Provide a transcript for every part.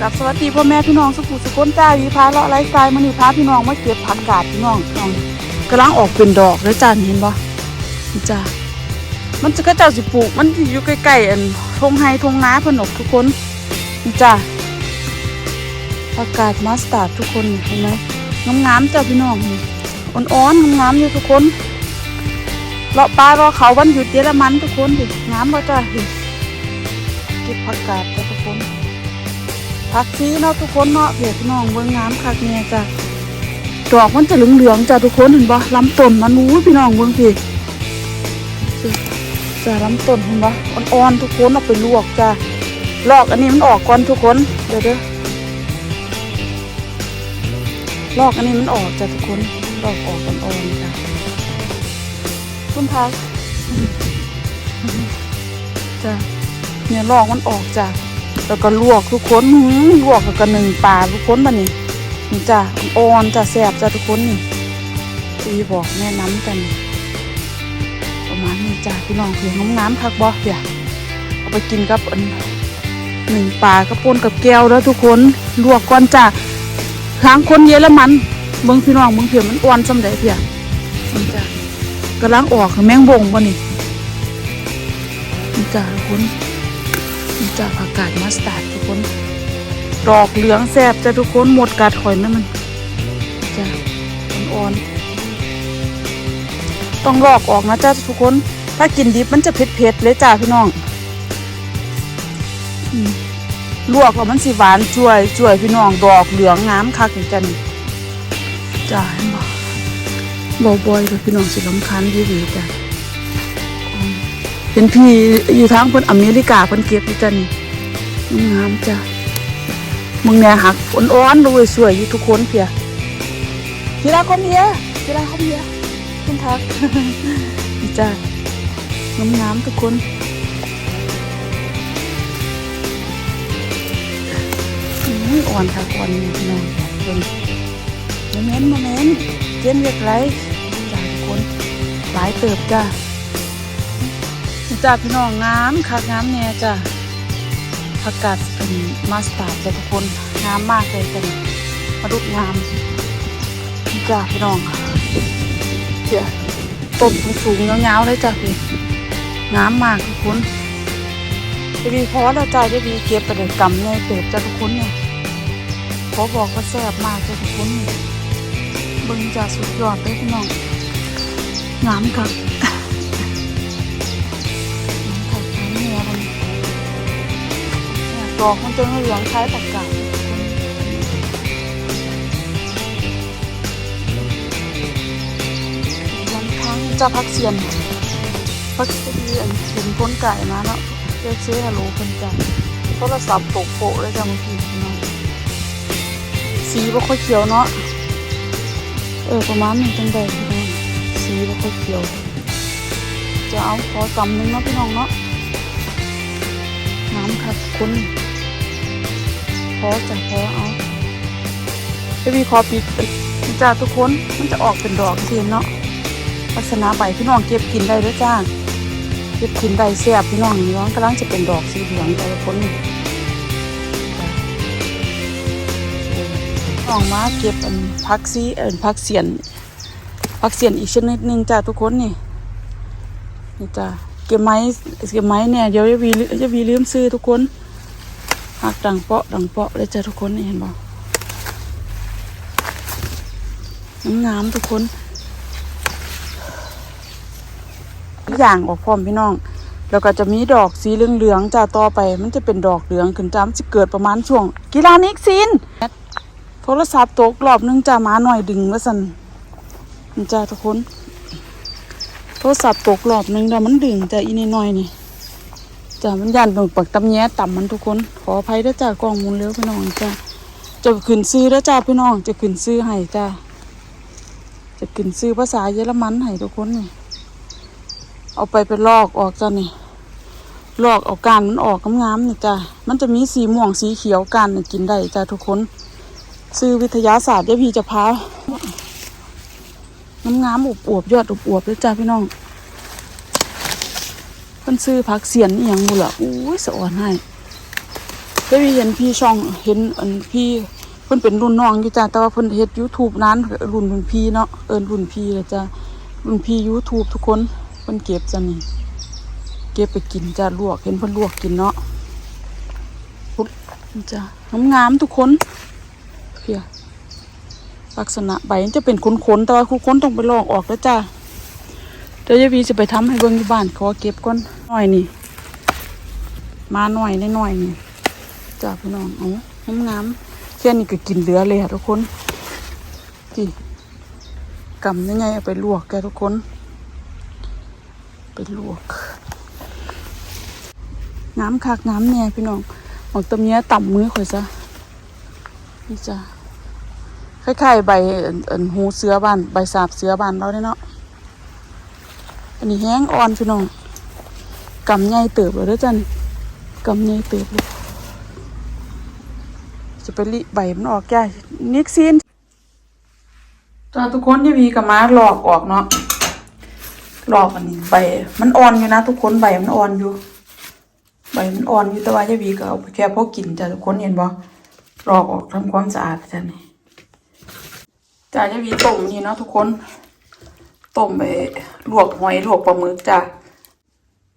กับสวัสดีพ่อแม่พี่น้องสุขุสุขนจ้าวีพาเลาะไร้ทรายมันนี่พาพี่น้องมาเก็บผักกาดพี่น้องน้องกำลังออกเป็นดอกแล้วจ้าเห็นบ่จ้ามันจะก็เจ้าสิปลูก มันอยู่ใกล้ๆอันทงไฮทงนาพนกทุกคนจ้าผักกาดมัสตาร์ดทุกคนเห็นไหมงามๆจ้าพี่น้องนี่อ่อนๆงามๆอยู่ทุกคนเลาะปลารอเขาวันหยุดเยอรมันทุกคนดิงามบ่จ้าเก็บผักกาด ผักซีเนาะทุกคนเนาะเพียพี่น้องเบิ่งงามคักเนี่ยจ้ะดอกมันจะเหลืองๆจ้ะทุกคนเห็นบ่ลำต้นมันนู้พี่น้องเบิ่งพี่จ้ะลำต้นเห็นบ่อ่อนๆทุกคนเอาไปลวกจ้ะลอกอันนี้มันออกก่อนทุกคนเดี๋ยวเด้อลอกอันนี้มันออกจ้ะทุกคนลอกออกอ่อนๆจ้ะคุณพักจ้ะเนี่ยลอกมันออกจ้ะ แล้วก็ลวกทุกคนหืมลวกแล้วก็หนึ่งปลาทุกคนบัดนี้นี่จ้ะอ่อนจ้ะแซ่บจ้ะทุกคนนี่อีบอกแนะนำกันประมาณนี้จ้ะพี่น้องเพียงน้ำๆพักบ่เพียเอาไปกินกับอันหนึ่งปลากระปุนกับแก้วแล้วทุกคนลวกก่อนจ้ะค้างคนเยอรมันเบิ่งพี่น้องเบิ่งเพียมันอ่อนสำใดเพียนี่จ้ะกำลังออกแมงบงบ่นี่นี่จ้ะทุกคน จากผักกาดมัสตาร์ดทุกคน ดอกเหลืองแซ่บจะทุกคนหมดกัดหอยนั่นมันจ้ะอ่อนๆต้องลอกออกนะจ้าทุกคน ถ้ากินดิบมันจะเผ็ดๆเลยจ้าพี่น้องอืมลวกแล้วมันสิหวานช่วยช่วยพี่น้องดอกเหลืองงามคักอย่างจันจ้าเห็นบ่บ่บ่อยเลยพี่น้องสิลำคันดีดีจ้ะ เป็นพี่อยู่ทางเพิ่นอเมริกาเพิ่นเก็บอยู่จ้ะนี่งามจ้ะมึงแน่หักอ่อนๆดูสวยอยู่ทุกคนเพียทีละคนเฮียทีละคนเฮียคุณทักจ้ะงามๆทุกคนอ่อนค่ะอ่อนนี่พี่น้องเพิ่นมาแม่นมาแม่นเจนเรียกไรจ้ะทุกคนหลายเติบจ้ะ จ้าพี่น้องงามคักงามแน่จ้าผักกาดเป็นมาสตาร์ดจ้าทุกคนงามมากเลยจ้ะมาดุกงามจ้าพี่น้องเดี๋ยวต้นสูงๆเงาวๆเลยจ้าพี่งามมากทุกคนจะดีพอแล้วจ้าจะดีเก็บไปเลยกำเนี่ยเติบจ้าทุกคนเนี่ยขอบอกว่าแซ่บมากจ้าทุกคนเบิ่งจ้าสุดยอดเลยพี่น้องงามครั ดอกมันจะเหลืองคล้ายปากกาวันครั้งจะพักเสียนพักเสียนถึงพ้นไก่มาเนาะเรียกเชื่อฮัลโหลเพิ่นจ้ะโทรศัพท์ตกโปะเลยจ้ะบางทีพี่น้องสีบ่ค่อยเขียวเนาะเออประมาณนี้จังใดพี่น้องสีบ่ค่อยเขียว จะเอาขอกำหนึงเนาะพี่น้องเนาะน้ำค่ะคุณ พอจะพอเอาไปวีคอปิดจ้าทุกคนมันจะออกเป็นดอกเทียนเนาะลักษณะใบพี่น้องเก็บกินได้ด้วยจ้าเก็บกินได้แซ่บพี่น้องนี่น้องกำลังจะเป็นดอกสีเหลืองแต่ละคนนี่น้องมาเก็บอันพักซีเอินพักเสียนพักเสียนอีกชนิดหนึ่งจ้าทุกคนนี่นี่จ้าเก็บไม้เก็บไม้เนี่ยเดี๋ยวจะวีจะวีลืมซื้อทุกคน หักดังเปาะดังเปาะเลยจ้ะทุกคนเห็นบ่งามทุกคนอย่างออกพร้อมพี่น้อง แล้วก็จะมีดอกสีเหลืองๆจ้าต่อไป มันจะเป็นดอกเหลืองขึ้นจ้ามันจะเกิดประมาณช่วง กีฬานิกซินโทรศัพท์ตกรอบนึงจ้ามาหน่อยดึงว่าสันจ้าทุกคน โทรศัพท์ตกรอบนึงแต่มันดึงแต่อีนี่น้อยนี่ จ้ะมันยันตรงปักตำแย้ต่ำมันทุกคน ขออภัยด้วยจ้ากล้องมุนเร็วพี่น้องจ้ะจะขึ้นซื้อแล้วจ้าพี่น้อง จะขึ้นซื้อให้จ้าจะขึ้นซื้อภาษาเยอรมันให้ทุกคนนี่เอาไปไปลอกออกจ้ะนี่ลอกเอาการมันออกงามๆนี่จ้ะมันจะมีสีม่วงสีเขียวการนี่กินได้จ้าทุกคน ซื้อวิทยาศาสตร์เดี๋ยวพี่จะพาน้ำงามอบอวบๆยอดอบอวบๆเลยจ้าพี่น้อง เพิ่นซื้อผักเสียนอย่างบุละอุ้ยสะอ่อนให้ก็มีเห็นพี่ช่องเห็นอันพี่เพิ่นเป็นรุ่นน้องอยู่จ้ะแต่ว่าเพิ่นเฮ็ด YouTube นั้นรุ่นรุ่นพี่เนาะเอิ้นรุ่นพี่ลยจ้ะรุ่นพี่ YouTube ทุกคนเพิ่นเก็บจ้ะนี่เก็บไปกินจ้ะลวกเห็นเพิ่นลวกกินเนาะปุ๊บนี่จ้ะงามๆทุกคนเพียลักษณะใบจะเป็นขนๆแต่ว่าคุ้นต้องไปลอกออกแล้วจ้ะ เดี๋ยวยายวีจะไปทำให้เบิ่งอยู่บ้านขอเก็บก่อนหน่อยนี่ มาหน่อยหน่อยนี่จ้าพี่น้องเอางามงามแค่นี้ก็กินเหลือเลยอะทุกคนจีกำยังไงเอาไปลวกแกทุกคน ไปลวก น้ำคักน้ำเนี่ยพี่น้องออกตะเมียต่ำมือข่อยซะนี่จ้าคล้ายๆใบอันหูเสือบ้าน ใบสาบเสือบ้านเราเนาะ อันนี้แห้งอ่อนพี่น้องกำใหญ่เติบเลยเด้อจ้ะนี่กำใหญ่เติบเลยจะไปลิใบมันออกแก่นิกซีนจ้าทุกคนที่วีกับมาหลอกออกเนาะหลอกอันนี้ใบมันอ่อนอยู่นะ ทุกคนใบมันอ่อนอยู่ ใบมันอ่อนอยู่แต่ว่าจะวีก็เอาแค่พอกินจ้าทุกคนเห็นบ่หลอกออกทำความสะอาดจ้านี่จ้าจะวีต้มนี่เนาะทุกคน ต้มไปลวกหอยลวกปลาหมึกจ้า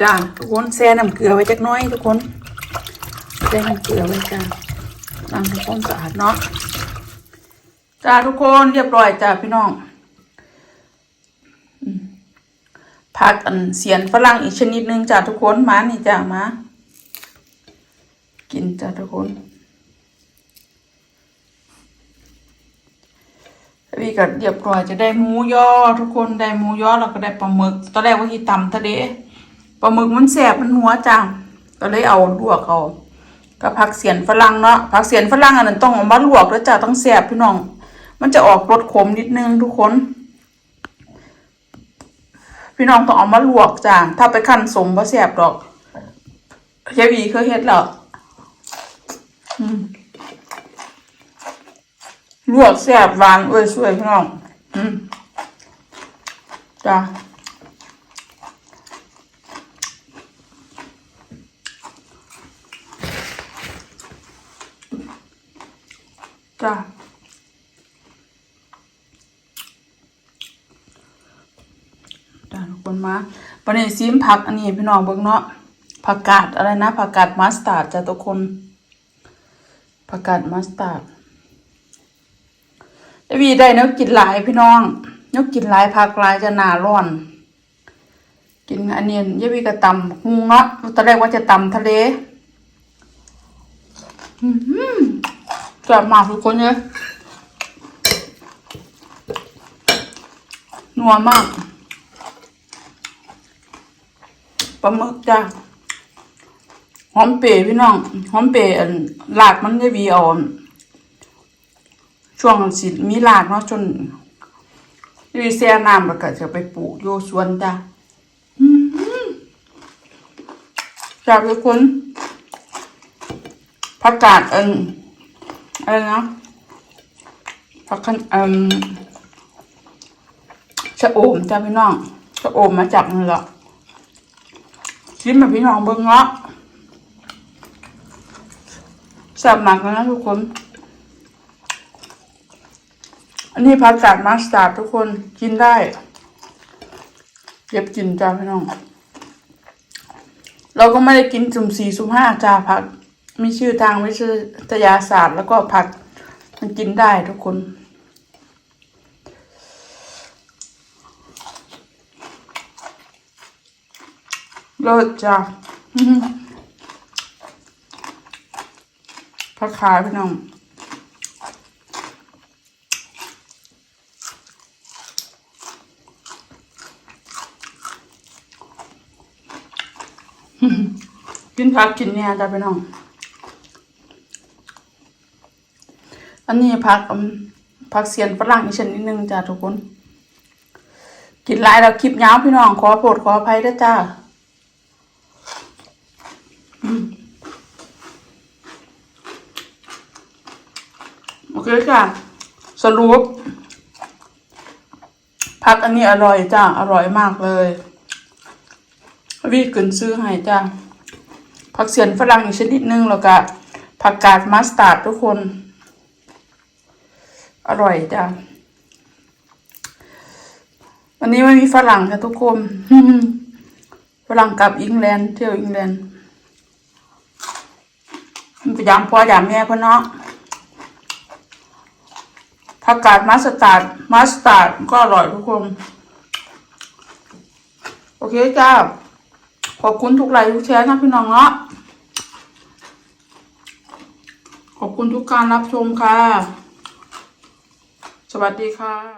จ้าทุกคนแช่น้ำเกลือไว้จักน้อยทุกคนแช่น้ำเกลือไว้จ้าล้างทำความสะอาดเนาะจ้าทุกคนเรียบร้อยจ้าพี่น้องอืมผักอันเสียนฝรั่งอีกชนิดหนึงจ้าทุกคนมานี่จ้ามา กินจ้าทุกคน พี่ก็เรียบร้อยจะได้หมูยอ ทุกคนได้หมูยอแล้วก็ได้ปลาหมึกตอนแรกว่าที่ตำทะเลปลาหมึกมันแสบมันหัวจังก็เลยเอาลวกเอาก็ผักเสียนฝรั่งเนาะผักเสียนฝรั่งอันนั้นต้องเอามาลวกแล้วจ้ะต้องแสบพี่น้อง มันจะออกรสขมนิดนึงทุกคน พี่น้องต้องเอามาลวกจ้ะถ้าไปขั้นสมบ่แสบดอกเยวีเคยเฮ็ดแล้วอืม ลวกแสบหวานเอ้ยสวยพี่น้องอืมจ้ะจ้าจ้าทุกคนมาวันนี้ซิมผักอันนี้พี่น้องเบิ่งเนาะผักกาดอะไรนะผักกาดมัสตาร์ดจ้าทุกคนผักกาดมัสตาร์ด ไอวีได้เนาะกินหลายพี่น้องเนาะกินหลายผักหลายจะหนาร้อน กินอันเนียายวีก็ตำหุงเนาะตอนแรกว่าจะตำทะเลอืมแซ่บมาทุกคนเลยนัวมากปลาหมึกจ้ะหอมเปรย์พี่น้องหอมเปรย์อันลากมันได้วีอาอัน ช่วงสิมีลากเนาะจนวีแช่น้ำแล้วก็จะไปปลูกโยสวนจ้ะจ้าทุกคนผักกาดเอินอะไรนะผักขันเอิมชะโอมจ้าพี่น้องชะโอมมาจากนี่แหละชิมแบบพี่น้องเบิ้งเนาะแซ่บมากเลยนะทุกคน อันนี้ผักกาดมัสตาร์ดทุกคนกินได้ เก็บกินจ้าพี่น้อง เราก็ไม่ได้กินสุ่มสี่สุ่มห้าจ้าผัก มีชื่อทางวิทยาศาสตร์ แล้วก็ผักมันกินได้ทุกคนเลิศจ้ะอื้อหือผักขาพี่น้อง กินผักกินเนี่ยจ้ะพี่น้อง อันนี้ผักผักเสียนฝรั่งอีกชนิดหนึ่งจ้ะทุกคน กินหลายแล้วคลิปยาวพี่น้องขอโปรดขออภัยด้วยจ้าโอเคจ้ะสรุปผักอันนี้อร่อยจ้า อร่อยมากเลยวีขึ้นซื้อให้จ้า ผักเสียนฝรั่งอีกชนิดหนึ่งแล้วก็ผักกาดมัสตาร์ดทุกคน อร่อยจ้ะวันนี้ไม่มีฝรั่งค่ะทุกคนฝรั่งกลับอังกฤษเที่ยวอังกฤษมันไปยามพ่อยามแม่พ่อเนาะผักกาดมัสตาร์ดมัสตาร์ดก็อร่อยทุกคน โอเคจ้า ขอบคุณทุกไลค์ทุกแชร์นะพี่น้องเนาะขอบคุณทุกการรับชมค่ะ สวัสดีค่ะ